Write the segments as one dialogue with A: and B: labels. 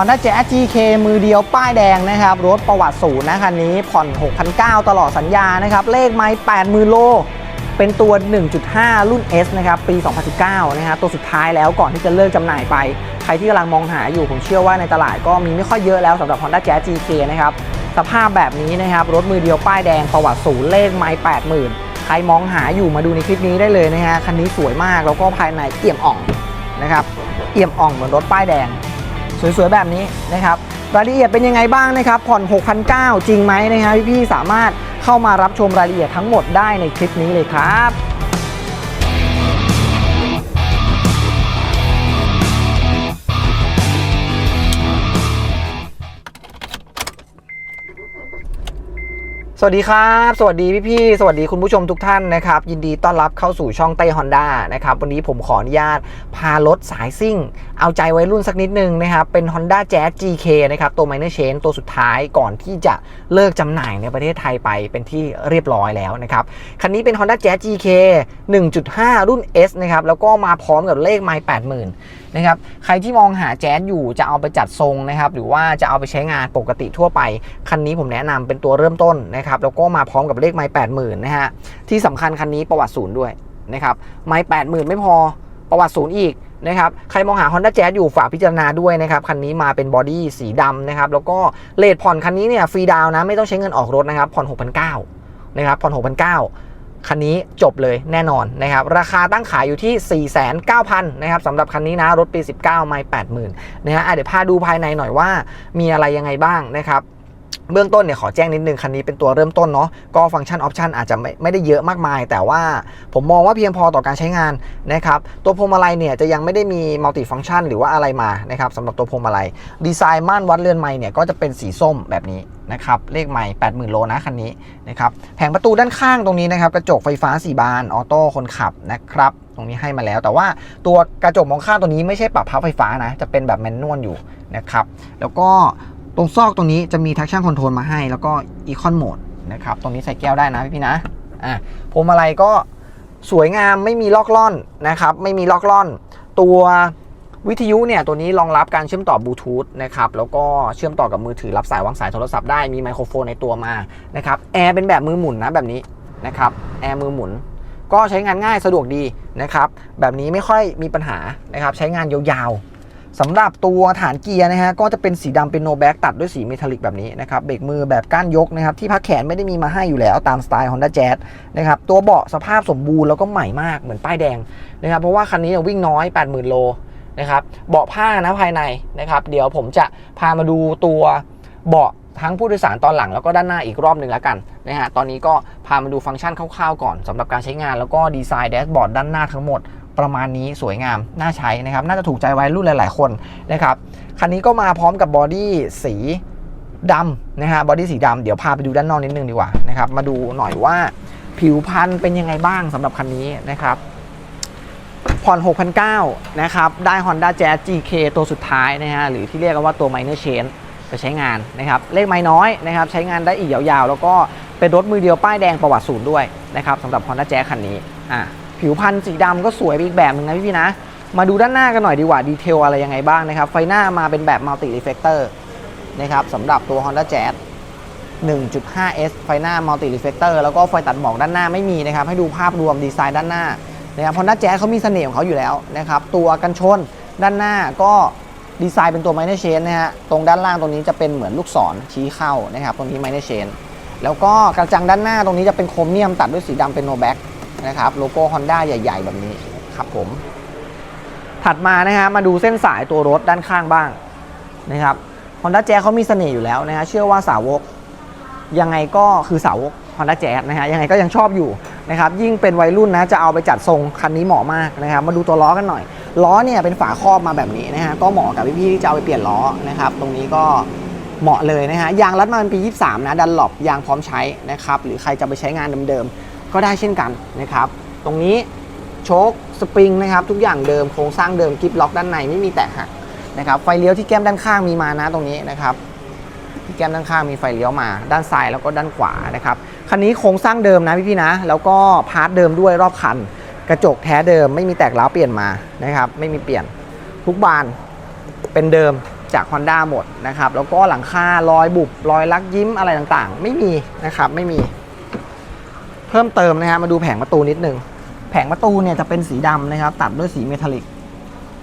A: Honda Jazz GK มือเดียวป้ายแดงนะครับ รถประวัติศูนย์นะคันนี้ผ่อน 6,900 ตลอดสัญญานะครับ เลขไม่80,000 โล เป็นตัว 1.5 รุ่น S นะครับ ปี 2019 นะฮะตัวสุดท้ายแล้วก่อนที่จะเลิกจำหน่ายไป ใครที่กำลังมองหาอยู่ผมเชื่อว่าในตลาดก็มีไม่ค่อยเยอะแล้วสำหรับ Honda Jazz GK นะครับ สภาพแบบนี้นะครับ รถมือเดียวป้ายแดงประวัติศูนย์เลขไม่80,000 ใครมองหาอยู่มาดูในคลิปนี้ได้เลยนะฮะคันนี้สวยมากแล้วก็ภายในเอี่ยมอ่องนะครับเอี่ยมอ่องเหมือนรถป้ายแดง สวยๆ แบบนี้นะครับรายละเอียดเป็นยังไงบ้างนะครับ ผ่อน 6,900 จริงไหมนะครับพี่ๆสามารถเข้ามารับชมรายละเอียดทั้งหมดได้ในคลิปนี้เลยครับ สวัสดีครับ สวัสดีพี่ๆ สวัสดีคุณผู้ชมทุกท่านนะครับ ยินดีต้อนรับเข้าสู่ช่องเต้ฮอนด้านะครับ วันนี้ผมขออนุญาตพารถสายซิ่ง เอาใจไว้รุ่นสักนิดนึงนะครับ เป็น Honda Jazz GK นะครับ ตัว Minor Chain ตัวสุดท้ายก่อนที่จะเลิกจำหน่ายในประเทศไทยไปเป็นที่เรียบร้อยแล้วนะครับ คันนี้เป็น Honda Jazz GK 1.5 รุ่น S นะครับ แล้วก็มาพร้อมกับเลขไมล์80,000นะครับใครที่มองหาแจ๊สอยู่จะเอาไปจัดทรงนะครับหรือว่าจะเอาไปใช้งานปกติทั่วไป คันนี้ผมแนะนำเป็นตัวเริ่มต้นนะครับแล้วก็มาพร้อมกับเลขไม้แปดหมื่นนะฮะที่สำคัญคันนี้ประวัติศูนย์ด้วยนะครับไม้แปดหมื่นไม่พอประวัติศูนย์อีกนะครับใครมองหา Honda Jazz อยู่ฝากพิจารณาด้วยนะครับ คันนี้มาเป็นบอดี้สีดำนะครับ แล้วก็เลทผ่อนคันนี้เนี่ยฟรีดาวน์นะไม่ต้องใช้เงินออกรถนะครับ ผ่อน 6,900นะครับผ่อน 6,900 คันนี้จบเลยแน่นอนนะครับ ราคาตั้งขายอยู่ที่ 49,000นะครับสำหรับคันนี้นะรถปี 19 ไม่ 80,000นะฮะอะเดี๋ยวพาดูภายในหน่อยว่ามีอะไรยังไงบ้างนะครับ เบื้องต้นเนี่ยขอแจ้งนิดนึงคันนี้เป็นตัวเริ่มต้นเนาะก็ฟังก์ชันออปชันอาจจะไม่ไม่ได้เยอะมากมาย แต่ว่าผมมองว่าเพียงพอต่อการใช้งานนะครับตัวพวงมาลัยเนี่ยจะยังไม่ได้มีมัลติฟังก์ชันหรือว่าอะไรมานะครับสำหรับตัวพวงมาลัย ดีไซน์ม่านวัดเรือนไม้เนี่ยก็จะเป็นสีส้มแบบนี้นะครับเลขไม้80,000 โลนะคันนี้นะครับแผงประตูด้านข้างตรงนี้นะครับกระจกไฟฟ้า 4 บานออโต้คนขับนะครับตรงนี้ให้มาแล้ว แต่ว่าตัวกระจกมองข้างตัวนี้ไม่ใช่ปรับพับไฟฟ้านะจะเป็นแบบแมนนวลอยู่นะครับแล้วก็ ตรงซอกตรงนี้จะมี traction control มาให้ แล้วก็ econ mode นะครับ ตรงนี้ใส่แก้วได้นะพี่พี่นะ อะพวงมาลัยก็สวยงามไม่มีลอกล่อนนะครับ ไม่มีลอกล่อน ตัววิทยุเนี่ยตัวนี้รองรับการเชื่อมต่อบลูทูธนะครับ แล้วก็เชื่อมต่อกับมือถือรับสายวางสายโทรศัพท์ได้มีไมโครโฟนในตัวมานะครับแอร์เป็นแบบมือหมุนนะแบบนี้นะครับแอร์มือหมุน ก็ใช้งานง่ายสะดวกดีนะครับ แบบนี้ไม่ค่อยมีปัญหานะครับ ใช้งานยาวๆ สำหรับตัวฐานเกียร์นะฮะก็จะเป็นสีดำเป็นโนแบ็กตัดด้วยสีเมทัลลิกแบบนี้นะครับเบรกมือแบบก้านยกนะครับที่พักแขนไม่ได้มีมาให้อยู่แล้วตามสไตล์ Honda Jazz นะครับตัวเบาะสภาพสมบูรณ์แล้วก็ใหม่มากเหมือนป้ายแดงนะครับเพราะว่าคันนี้วิ่งน้อย 80,000 โลนะครับเบาะผ้านะภายในนะครับเดี๋ยวผมจะพามาดูตัวเบาะทั้งผู้โดยสารตอนหลังแล้วก็ด้านหน้าอีกรอบหนึ่งแล้วกันนะฮะตอนนี้ก็พามาดูฟังก์ชันคร่าวๆก่อนสำหรับการใช้งานแล้วก็ดีไซน์แดชบอร์ดด้านหน้าทั้งหมด ประมาณนี้สวยงาม น่าใช้นะครับ น่าจะถูกใจวัยรุ่นหลาย ๆ คนนะครับ คันนี้ก็มาพร้อมกับบอดี้สีดำนะฮะ บอดี้สีดำเดี๋ยวพาไปดูด้านนอกนิดนึงดีกว่านะครับ มาดูหน่อยว่าผิวพันธุ์เป็นยังไงบ้างสำหรับคันนี้นะครับผ่อน6,900นะครับ ได้ Honda Jazz GK ตัวสุดท้ายนะฮะ หรือที่เรียกกันว่าตัว Minor Change ไปใช้งานนะครับ เลขไม่น้อยนะครับ ใช้งานได้อีกยาวๆ แล้วก็เป็นรถมือเดียวป้ายแดงประวัติศูนย์ด้วยนะครับสำหรับ Honda Jazz คันนี้อะ ผิวพันธุ์สีดำก็สวยไปอีกแบบหนึงนะพี่ๆนะ มาดูด้านหน้ากันหน่อยดีกว่าดีเทลอะไรยังไงบ้างนะครับ ไฟหน้ามาเป็นแบบ Multi Reflector นะครับสำหรับตัว Honda Jazz 1.5S ไฟหน้า Multi Reflector แล้วก็ไฟตัดหมอกด้านหน้าไม่มีนะครับ ให้ดูภาพรวมดีไซน์ด้านหน้านะครับ Honda Jazz เขามีเสน่ห์ของเขาอยู่แล้วนะครับ ตัวกันชนด้านหน้าก็ดีไซน์เป็นตัว Minor Change นะฮะ ตรงด้านล่างตรงนี้จะเป็นเหมือนลูกศรชี้เข้านะครับ ตรงนี้ Minor Change แล้วก็กระจังด้านหน้าตรงนี้จะเป็นโครเมียมตัดด้วยสีดำเป็นโนแบ็ก นะครับโลโก้ Honda ใหญ่ ๆ แบบนี้ครับผม ถัดมานะฮะมาดูเส้นสายตัวรถด้านข้างบ้างนะครับ Honda Jazz เขามีเสน่ห์อยู่แล้วนะฮะเชื่อว่าสาวกยังไงก็คือสาวก Honda Jazz นะฮะยังไงก็ยังชอบอยู่นะครับยิ่งเป็นวัยรุ่นนะจะเอาไปจัดทรงคันนี้เหมาะมากนะครับมาดูตัวล้อกันหน่อย ล้อเนี่ยเป็นฝาครอบมาแบบนี้นะฮะก็เหมาะกับพี่ๆที่จะเอาไปเปลี่ยนล้อนะครับตรงนี้ก็เหมาะเลยนะฮะยางรัดมาเป็นปี 23 นะดันหลบยางพร้อมใช้นะครับหรือใครจะไปใช้งานเดิมๆ ก็ได้เช่นกันนะครับ ตรงนี้โชคสปริงนะครับ ทุกอย่างเดิมโครงสร้างเดิมกิฟล็อกด้านในไม่มีแตกหักนะครับไฟเลี้ยวที่แก้มด้านข้างมีมานะตรงนี้นะครับที่แก้มด้านข้างมีไฟเลี้ยวมา ด้านซ้ายแล้วก็ด้านขวานะครับคันนี้โครงสร้างเดิมนะพี่ๆนะ แล้วก็พาร์ทเดิมด้วยรอบคัน กระจกแท้เดิมไม่มีแตกร้าวเปลี่ยนมานะครับไม่มีเปลี่ยนทุกบานเป็นเดิมจาก Honda หมดนะครับแล้วก็หลังคารอยบุบรอยลักยิ้มอะไรต่างๆ ไม่มีนะครับไม่มี เพิ่มเติมนะฮะมาดูแผงประตูนิดนึงแผงประตูเนี่ยจะเป็นสีดำนะครับ ตัดด้วยสีเมทัลลิก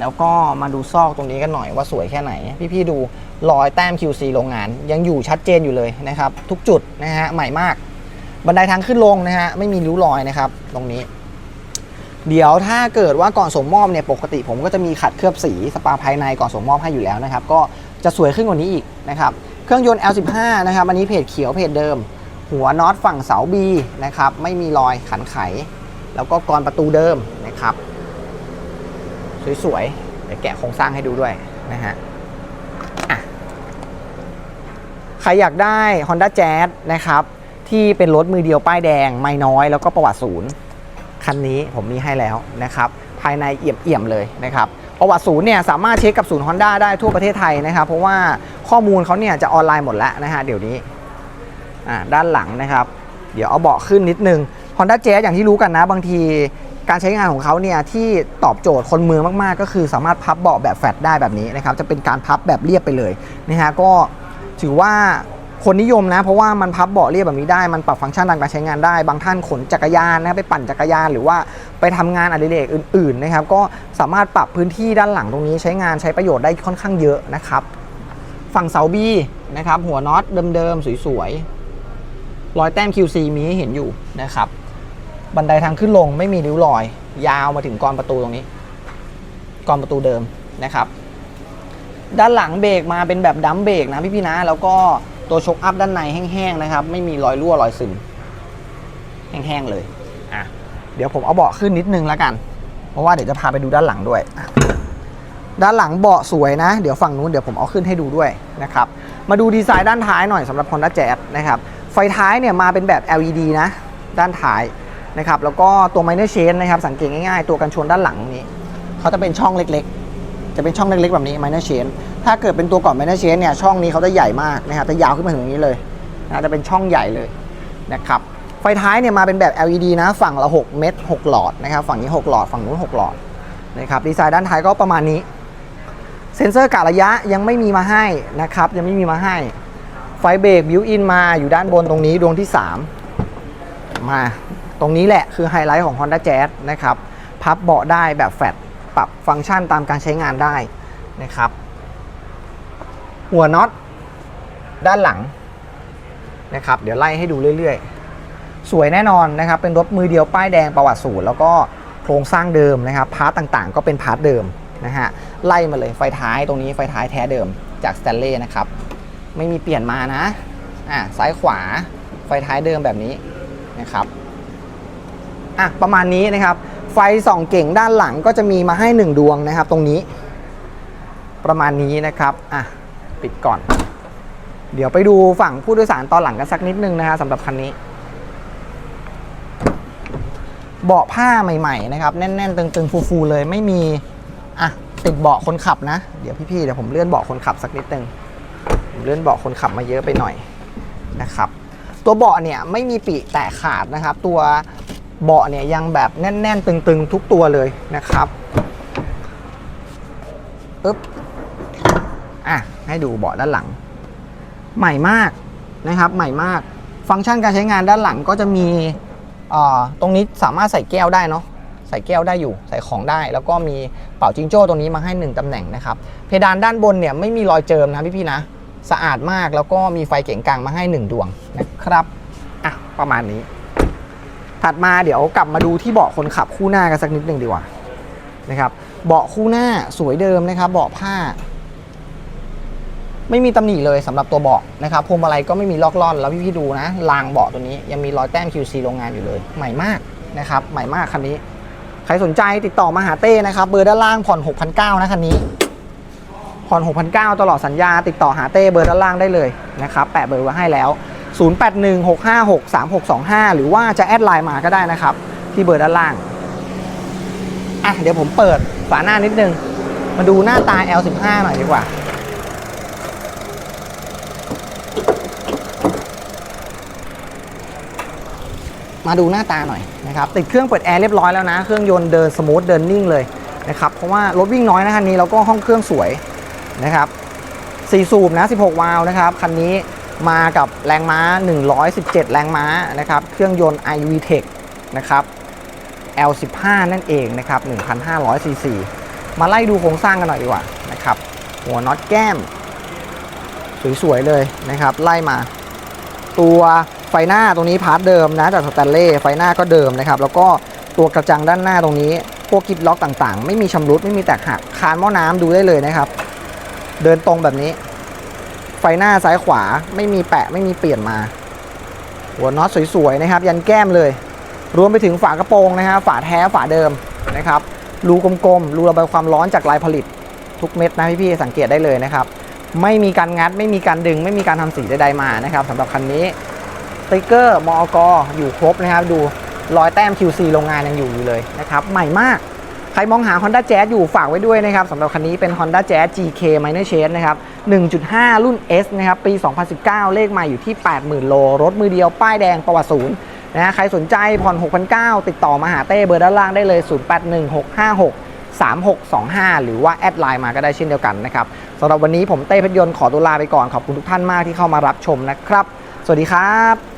A: แล้วก็มาดูซอกตรงนี้กันหน่อยว่าสวยแค่ไหน พี่ๆดูรอยแต้ม QC โรงงาน ยังอยู่ชัดเจนอยู่เลยนะครับ ทุกจุดนะฮะใหม่มาก บันไดทางขึ้นลงนะฮะไม่มีริ้วรอยนะครับ ตรงนี้ เดี๋ยวถ้าเกิดว่าก่อนส่งมอบเนี่ยปกติผมก็จะมีขัดเคลือบสีสปาภายในก่อนส่งมอบให้อยู่แล้วนะครับ ก็จะสวยขึ้นกว่านี้อีกนะครับ เครื่องยนต์ L15 นะครับอันนี้เพจเขียวเพจเดิม หัวน็อตฝั่งเสา B นะครับไม่มีรอยขันไข แล้วก็กรอนประตูเดิมนะครับ สวยๆเดี๋ยวแกะโครงสร้างให้ดูด้วยนะฮะใครอยากได้ Honda Jazz นะครับที่เป็นรถมือเดียวป้ายแดงไม่น้อยแล้วก็ประวัติศูนย์คันนี้ผมมีให้แล้วนะครับภายในเอี่ยมๆเลยนะครับประวัติศูนย์เนี่ยสามารถเช็คกับศูนย์ Honda ได้ทั่วประเทศไทยนะครับ เพราะว่าข้อมูลเขาเนี่ยจะออนไลน์หมดแล้วนะฮะเดี๋ยวนี้ อ่าด้านหลังนะครับ เดี๋ยวเอาเบาะขึ้นนิดนึง Honda Jazz อย่างที่รู้กันนะ บางทีการใช้งานของเขาเนี่ยที่ตอบโจทย์คนมือมากๆ ก็คือสามารถพับเบาะแบบแฟลตได้แบบนี้นะครับจะเป็นการพับแบบเรียบไปเลยนะฮะก็ถือว่าคนนิยมนะ เพราะว่ามันพับเบาะเรียบแบบนี้ได้มันปรับฟังก์ชันทางการใช้งานได้ บางท่านขนจักรยานนะไปปั่นจักรยานหรือว่าไปทำงานอดิเรกอื่นๆนะครับก็สามารถปรับพื้นที่ด้านหลังตรงนี้ใช้งานใช้ประโยชน์ได้ค่อนข้างเยอะนะครับ ฝั่งเสาบีนะครับหัวน็อตเดิมๆสวยๆ รอยแต้ม QC มีให้เห็นอยู่นะครับ บันไดทางขึ้นลงไม่มีริ้วรอย ยาวมาถึงกรอนประตูตรงนี้กรอนประตูเดิมนะครับ ด้านหลังเบรกมาเป็นแบบดัมเบรกนะพี่ๆนะ แล้วก็ตัวชกอัพด้านในแห้งๆนะครับ ไม่มีรอยรั่วรอยซึมแห้งๆเลยอะเดี๋ยวผมเอาเบาะขึ้นนิดนึงแล้วกัน เพราะว่าเดี๋ยวจะพาไปดูด้านหลังด้วยอะด้านหลังเบาะสวยนะ เดี๋ยวฝั่งนู้นเดี๋ยวผมเอาขึ้นให้ดูด้วยนะครับ มาดูดีไซน์ด้านท้ายหน่อยสำหรับ Honda Jazz นะครับ ไฟท้ายเนี่ยมาเป็นแบบ LED นะ ด้านท้ายนะครับ แล้วก็ตัว minor chain นะครับ สังเกตง่ายๆ ตัวกันชนด้านหลังนี้เขาจะเป็นช่องเล็กๆ จะเป็นช่องเล็กๆ แบบนี้ minor chain ถ้าเกิดเป็นตัวก่อน minor chain เนี่ยช่องนี้เขาจะใหญ่มากนะครับจะยาวขึ้นมาถึงตรงนี้เลยนะจะเป็นช่องใหญ่เลยนะครับไฟท้ายเนี่ยมาเป็นแบบ LED นะ ฝั่งละ 6 เม็ด6หลอดนะครับ ฝั่งนี้ 6 หลอด ฝั่งนู้น 6 หลอดนะครับดีไซน์ด้านท้ายก็ประมาณนี้ เซ็นเซอร์กะระยะยังไม่มีมาให้นะครับ ยังไม่มีมาให้ ไฟเบรกบิวอินมาอยู่ด้านบนตรงนี้ดวงที่ 3 มาตรงนี้แหละคือไฮไลท์ของ Honda Jazz นะครับ พับเบาะได้แบบแฟลตปรับฟังก์ชันตามการใช้งานได้นะครับ หัวน็อตด้านหลังนะครับ เดี๋ยวไล่ให้ดูเรื่อยๆ สวยแน่นอนนะครับ เป็นรถมือเดียวป้ายแดงประวัติศูนย์แล้วก็โครงสร้างเดิมนะครับ พาร์ตต่างๆ ก็เป็นพาร์ตเดิมนะฮะ ไล่มาเลยไฟท้ายตรงนี้ไฟท้ายแท้เดิมจากสแตนเล่นะครับ ไม่มีเปลี่ยนมานะอะซ้ายขวาไฟท้ายเดิมแบบนี้นะครับอะประมาณนี้นะครับ ไฟส่องเก่งด้านหลังก็จะมีมาให้ 1 ดวงนะครับ ตรงนี้ ประมาณนี้นะครับอะปิดก่อน เดี๋ยวไปดูฝั่งผู้โดยสารตอนหลังกันสักนิดนึงนะฮะสำหรับคันนี้ เบาะผ้าใหม่ ๆ นะครับ แน่น ๆ ตึง ๆ ฟู ๆ เลยไม่มีอะติดเบาะคนขับนะ เดี๋ยวพี่ ๆ เดี๋ยวผมเลื่อนเบาะคนขับสักนิดนึง เลื่อนเบาะคนขับมาเยอะไปหน่อยนะครับ ตัวเบาะเนี่ยไม่มีปีแตกขาดนะครับ ตัวเบาะเนี่ยยังแบบแน่น ๆ ตึง ๆ ทุกตัวเลยนะครับปึ๊บอะให้ดูเบาะด้านหลัง ใหม่มากนะครับ ใหม่มาก ฟังก์ชันการใช้งานด้านหลังก็จะมีตรงนี้สามารถใส่แก้วได้เนาะใส่แก้วได้อยู่ใส่ของได้ แล้วก็มีเป่าจิงโจ้ตรงนี้มาให้หนึ่งตำแหน่งนะครับ เพดานด้านบนเนี่ยไม่มีรอยเจิมนะพี่ๆนะ สะอาดมากแล้วก็มีไฟเก๋งกลางมาให้ 1 ดวงนะครับอะประมาณนี้ ถัดมาเดี๋ยวกลับมาดูที่เบาะคนขับคู่หน้ากันสักนิดหนึ่งดีกว่านะครับเบาะคู่หน้าสวยเดิมนะครับเบาะผ้า ไม่มีตำหนิเลยสำหรับตัวเบาะนะครับพวงมาลัยก็ไม่มีลอกล่อนแล้วพี่ๆดูนะรางเบาะตัวนี้ยังมีรอยแต้ม QC โรงงานอยู่เลย ใหม่มากนะครับใหม่มากคันนี้ ใครสนใจติดต่อมาหาเต้นะครับเบอร์ด้านล่างผ่อน6,900นะคันนี้ ผ่อน6,900ตลอดสัญญาติดต่อหาเต้เบอร์ด้านล่างได้เลยนะครับแปะเบอร์ไว้ให้แล้ว 0816563625 หรือว่าจะแอดไลน์มาก็ได้นะครับ ที่เบอร์ด้านล่างอะเดี๋ยวผมเปิดฝาหน้านิดนึง มาดูหน้าตา L15 หน่อยดีกว่ามาดูหน้าตาหน่อยนะครับติดเครื่องเปิดแอร์เรียบร้อยแล้วนะ เครื่องยนต์เดินสมูทเดินนิ่งเลยนะครับเพราะว่ารถวิ่งน้อยนะคันนี้แล้วก็ห้องเครื่องสวย นะครับ4สูบนะ 16 วาล์วนะครับคันนี้มากับแรงม้า 117 แรงม้านะครับเครื่องยนต์ iVTEC นะครับ L15 นั่นเองนะครับ1,500ซีซีมาไล่ดูโครงสร้างกันหน่อยดีกว่านะครับหัวน็อตแก้ม สวย ๆ เลยนะครับ ไล่มา ตัวไฟหน้าตรงนี้พาร์ทเดิมนะจากสแตนเล่ไฟหน้าก็เดิมนะครับ แล้วก็ตัวกระจังด้านหน้าตรงนี้ พวกกิฟล็อกต่างๆ ไม่มีชำรุดไม่มีแตกหักคานหม้อน้ำดูได้เลยนะครับ เดินตรงแบบนี้ ไฟหน้าซ้ายขวาไม่มีแปะไม่มีเปลี่ยนมา หัวน็อตสวยๆนะครับ ยันแก้มเลย รวมไปถึงฝากระโปรงนะฮะฝาแท้ฝาเดิมนะครับรูกลมๆรูระบายความร้อนจากลายผลิต ทุกเม็ดนะพี่ๆสังเกตได้เลยนะครับ ไม่มีการงัดไม่มีการดึง ไม่มีการทำสีใดๆมานะครับสำหรับคันนี้สติกเกอร์มอกอยู่ครบนะครับ ดูรอยแต้ม QC โรงงานยังอยู่อยู่เลยนะครับ ใหม่มาก ใครมองหา Honda Jazz อยู่ฝากไว้ด้วยนะครับสำหรับคันนี้เป็น Honda Jazz GK Minor Change นะครับ 1.5 รุ่น S นะครับ ปี 2019 เลขใหม่อยู่ที่ 80,000 โล รถมือเดียว ป้ายแดงประวัติศูนย์นะฮะใครสนใจผ่อน 6,900 ติดต่อมาหาเต้เบอร์ด้านล่างได้เลย 081656 3625 หรือว่าแอดไลน์มาก็ได้เช่นเดียวกันนะครับสำหรับวันนี้ผมเต้เพชรยนต์ขอตัวลาไปก่อนขอบคุณทุกท่านมากที่เข้ามารับชมนะครับ สวัสดีครับ